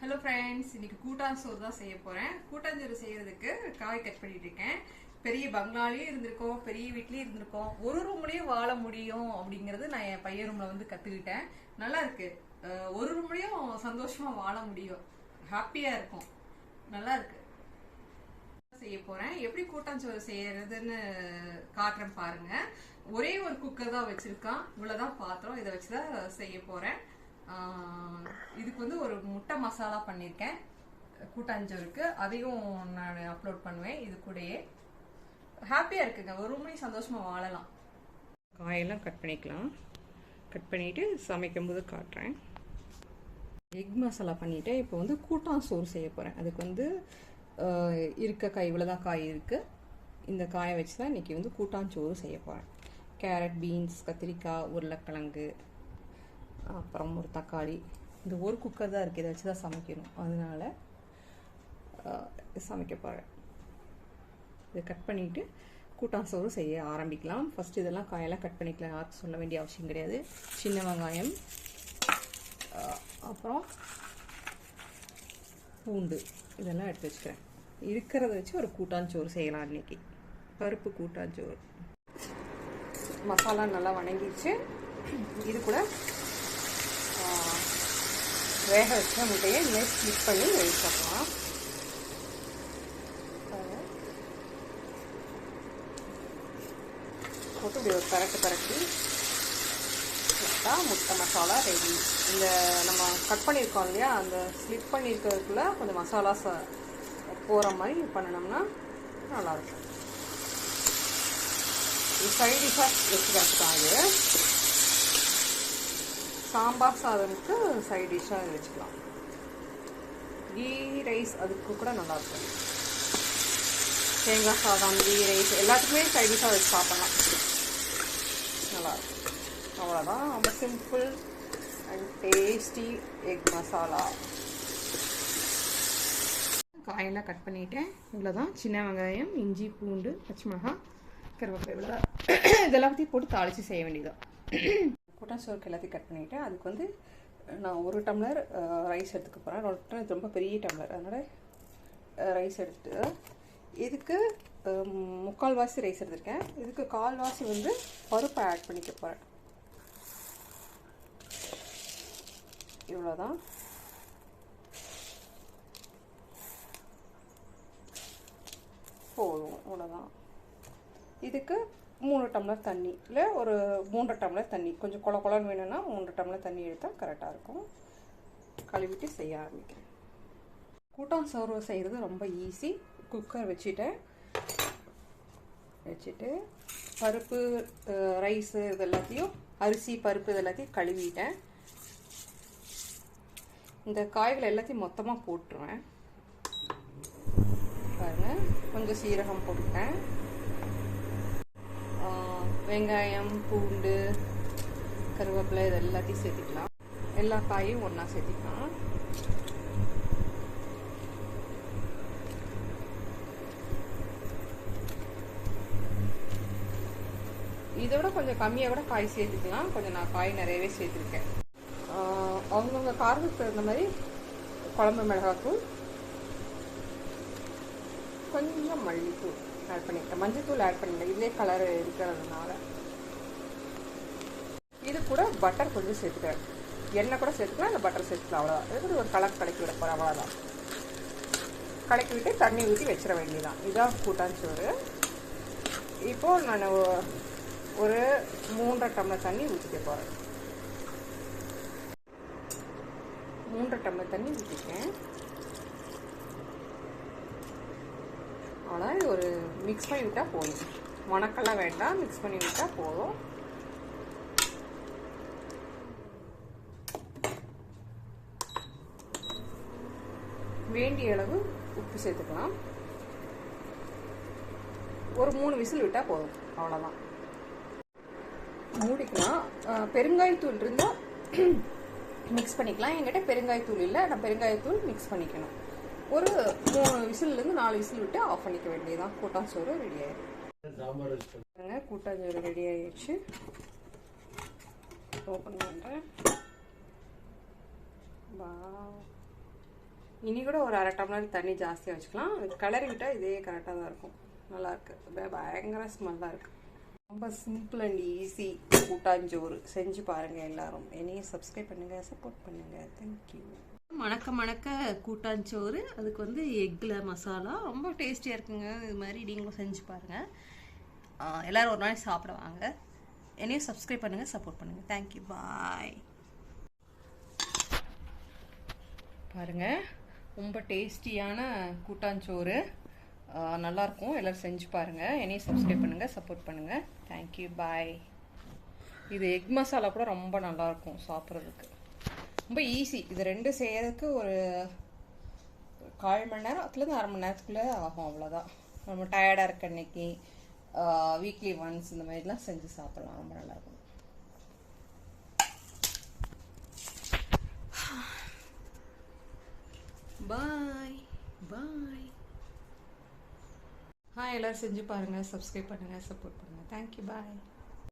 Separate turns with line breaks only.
Hello friends இன்னைக்கு கூட்டாஞ்சோறு தான் செய்ய போறேன். கூட்டாஞ்சோறு செய்யறதுக்கு காய் கட் பண்ணிட்டு இருக்கேன். பெரிய பங்களாலையும் இருந்திருக்கோம் பெரிய வீட்லயும் இருந்திருக்கோம். ஒரு ரூம்லயும் வாழ முடியும் அப்படிங்கறது நான் என் பையன் ரூம்ல வந்து கத்துக்கிட்டேன். நல்லா இருக்கு. ஒரு ரூம்லயும் சந்தோஷமா வாழ முடியும். ஹாப்பியா இருக்கும். நல்லா இருக்கு. செய்ய போறேன். எப்படி கூட்டாஞ்சோறு செய்யறதுன்னு காட்டுறேன் பாருங்க. ஒரே ஒரு குக்கர் தான் வச்சிருக்கான். இவ்வளவுதான் பாத்திரம். இதை வச்சுதான் செய்ய போறேன். இதுக்கு வந்து ஒரு முட்டை மசாலா பண்ணியிருக்கேன் கூட்டாஞ்சோறுக்கு. அதையும் நான் அப்லோட் பண்ணுவேன். இது கூடயே. ஹாப்பியா இருக்குங்க. ஒரு மணி சந்தோஷமா வாழலாம். காயெல்லாம் கட் பண்ணிக்கலாம். கட் பண்ணிட்டு சமைக்கும் போது காட்டுறேன். எக் மசாலா பண்ணிவிட்டு இப்போ வந்து கூட்டான் சோறு செய்ய போகிறேன் அதுக்கு வந்து இருக்க காய் இவ்வளோதான் காய் இருக்குது இந்த காயை வச்சு தான் இன்றைக்கி வந்து கூட்டாஞ்சோறு செய்ய போகிறேன் கேரட் பீன்ஸ் கத்திரிக்காய் உருளைக்கிழங்கு அப்புறம் ஒரு தக்காளி. இந்த ஒரு குக்கர் தான் இருக்குது இதை வச்சு தான் சமைக்கணும். அதனால சமைக்க போகிறேன் இதை கட் பண்ணிவிட்டு கூட்டான் சோறு செய்ய ஆரம்பிக்கலாம். ஃபஸ்ட்டு இதெல்லாம் காயெல்லாம் கட் பண்ணிக்கலாம். யாருக்கும் சொல்ல வேண்டிய அவசியம் கிடையாது. சின்ன வெங்காயம் அப்புறம் பூண்டு. இதெல்லாம் எடுத்து வச்சுக்கிறேன். இருக்கிறத வச்சு ஒரு கூட்டாஞ்சோறு செய்யலாம் இன்னைக்கு. பருப்பு கூட்டாஞ்சோறு மசாலா நல்லா வணங்கிடுச்சு. இது கூட வேக வச்ச முட்டையை இனிமேல் ஸ்லிப் பண்ணி எடுத்துக்கலாம். போட்டு இப்படி ஒரு பரட்டு பரட்டி வச்சா முட்டை மசாலா ரெடி இந்த நம்ம கட் பண்ணியிருக்கோம் இல்லையா? அந்த ஸ்லிப் பண்ணியிருக்கிறதுக்குள்ள கொஞ்சம் மசாலா ச போகிற மாதிரி பண்ணினோம்னா நல்லாயிருக்கும் சைடிஷாக வச்சுக்கிறதுக்காக சாம்பார் சாதமுக்கு சைட் டிஷ்ஷாக வச்சுக்கலாம். கீ ரைஸ் அதுக்கு கூட நல்லாயிருக்கும் தேங்காய் சாதம் கீ ரைஸ் எல்லாத்துக்குமே சைட் டிஷ்ஷாக வச்சு சாப்பிட்லாம். நல்லாயிருக்கும் அவ்வளோதான் ரொம்ப simple and tasty egg masala காயெல்லாம் கட் பண்ணிட்டேன். இவ்வளோதான் சின்ன வெங்காயம் இஞ்சி பூண்டு பச்சை மிளகாய் கருவேப்பிலை இதெல்லாத்தையும் போட்டு தாளித்து செய்ய வேண்டியதான் கூட்டாஞ்சோறுக்கு எல்லாத்தையும் கட் பண்ணிட்டேன் அதுக்கு வந்து நான் ஒரு டம்ளர் ரைஸ் எடுத்துக்க போகிறேன் ஒரு டம்ளர் ரொம்ப பெரிய டம்ளர். அதனால் ரைஸ் எடுத்துட்டு இதுக்கு முக்கால் முக்கால்வாசி ரைஸ் எடுத்திருக்கேன். இதுக்கு கால்வாசி வந்து பருப்பை ஆட் பண்ணிக்க போகிறேன் இவ்வளோதான் போதும் அவ்வளோதான் இதுக்கு மூணு டம்ளர் தண்ணி இல்லை ஒரு மூன்றரை டம்ளர் தண்ணி. கொஞ்சம் குள குளம்னு வேணும்னா மூன்று டம்ளர் தண்ணி எடுத்தால் கரெக்டாக இருக்கும். கழுவிட்டு செய்ய ஆரம்பிக்கிறேன். கூட்டான் சோறு செய்கிறது ரொம்ப ஈஸி குக்கர் வச்சுட்டேன். வச்சுட்டு பருப்பு ரைஸு இது எல்லாத்தையும் அரிசி பருப்பு இது எல்லாத்தையும் கழுவிட்டேன். இந்த காய்கள் எல்லாத்தையும் மொத்தமாக போட்டுருவேன். பாருங்கள் கொஞ்சம் சீரகம் போட்டுட்டேன். வெங்காயம் பூண்டு கருவேப்பிலை இது எல்லாத்தையும் சேர்த்துக்கலாம். எல்லா காயும் ஒன்றா சேர்த்துக்கலாம். இதோட கொஞ்சம் கம்மியாக கூட காய் சேர்த்துக்கலாம். கொஞ்சம் நான் காய் நிறையவே சேர்த்துருக்கேன். அவங்கவுங்க காரத்துக்கு தகுந்த மாதிரி குழம்பு மிளகாத்தூள் கொஞ்சம் மல்லித்தூள். ஆட் பண்ணிக்கிட்டேன். மஞ்சத்தூள் ஆட் பண்ணிட்டேன் இதே கலர் இருக்கிறதுனால. இது கூட பட்டர் கொஞ்சம் சேர்த்துக்கிறேன். எண்ணெய் கூட சேர்த்துக்கலாம் இல்லை பட்டர் சேர்த்துக்கலாம் அவ்வளோதான் இது ஒரு கலர் கலக்கி விட போகிறேன் அவ்வளோதான் கலக்கி விட்டு தண்ணி ஊற்றி வச்சிட வேண்டியதான் இதுதான் கூட்டாஞ்சோறு இப்போது நான் ஒரு மூன்றரை டம்ளர் தண்ணி ஊற்றிக்க போகிறேன் மூன்றரை டம்ளர் தண்ணி ஊற்றிக்கேன் ஆனால் இது ஒரு மிக்ஸ் பண்ணி விட்டால் போதும். மணக்கெல்லாம் வேண்டாம் மிக்ஸ் பண்ணி விட்டால் போதும். வேண்டிய அளவு உப்பு சேர்த்துக்கலாம். ஒரு மூணு விசில் விட்டால் போதும். அவ்வளோதான் மூடிக்கலாம். பெருங்காயத்தூள் இருந்தால் மிக்ஸ் பண்ணிக்கலாம். என்கிட்ட பெருங்காயத்தூள் இல்லை. நான் பெருங்காயத்தூள் மிக்ஸ் பண்ணிக்கணும். ஒரு மூணு விசில்லேருந்து நாலு விசில் விட்டு ஆஃப் பண்ணிக்க வேண்டியதுதான். கூட்டாஞ்சோறு ரெடி ஆயிடும் பாருங்க கூட்டாஞ்சோறு ரெடி ஆயிடுச்சு. ஓப்பன் பண்ணுறேன்
வாவ். இனி கூட ஒரு அரை டம்ளர் தண்ணி ஜாஸ்தியாக வச்சுக்கலாம். இது கலரிக்கிட்டா இதே கரெக்டாக தான் இருக்கும். நல்லா இருக்கு. ப- பயங்கர ஸ்மெல்லாக இருக்கு. ரொம்ப சிம்பிள் அண்ட் ஈஸி கூட்டாஞ்சோறு. செஞ்சு பாருங்க எல்லாரும். என்னையும் சப்ஸ்கிரைப் பண்ணுங்க சப்போர்ட் பண்ணுங்க. தேங்க்யூ
மணக்க மணக்க கூட்டாஞ்சோறு. அதுக்கு வந்து எக்கில் மசாலா. ரொம்ப டேஸ்டியாக இருக்குங்க. இது மாதிரி நீங்களும் செஞ்சு பாருங்கள் எல்லோரும் ஒரு நாளைக்கு சாப்பிடுவாங்க. என்னையும் சப்ஸ்கிரைப் பண்ணுங்கள் சப்போர்ட் பண்ணுங்கள் தேங்க்யூ பாய் பாருங்க. ரொம்ப டேஸ்டியான கூட்டாஞ்சோறு. நல்லாயிருக்கும். எல்லோரும் செஞ்சு பாருங்கள் என்னையும் சப்ஸ்கிரைப் பண்ணுங்கள் சப்போர்ட் பண்ணுங்கள் தேங்க்யூ பாய் இது எக் மசாலா கூட ரொம்ப நல்லாயிருக்கும் சாப்பிட்றதுக்கு. ரொம்ப ஈஸி இது ரெண்டும் செய்யறதுக்கு ஒரு கால் மணி நேரத்துலேருந்து அரை மணி நேரத்துக்குள்ளே ஆகும் அவ்வளோதான் நம்ம டயர்டாக இருக்க அன்னைக்கு வீக்லி ஒன்ஸ் இந்த மாதிரிலாம் செஞ்சு சாப்பிட்லாம். ரொம்ப நல்லாயிருக்கும் பாய் பாய் ஆ எல்லோரும் செஞ்சு பாருங்கள் சப்ஸ்கிரைப் பண்ணுங்கள் சப்போர்ட் பண்ணுங்கள் தேங்க்யூ பாய்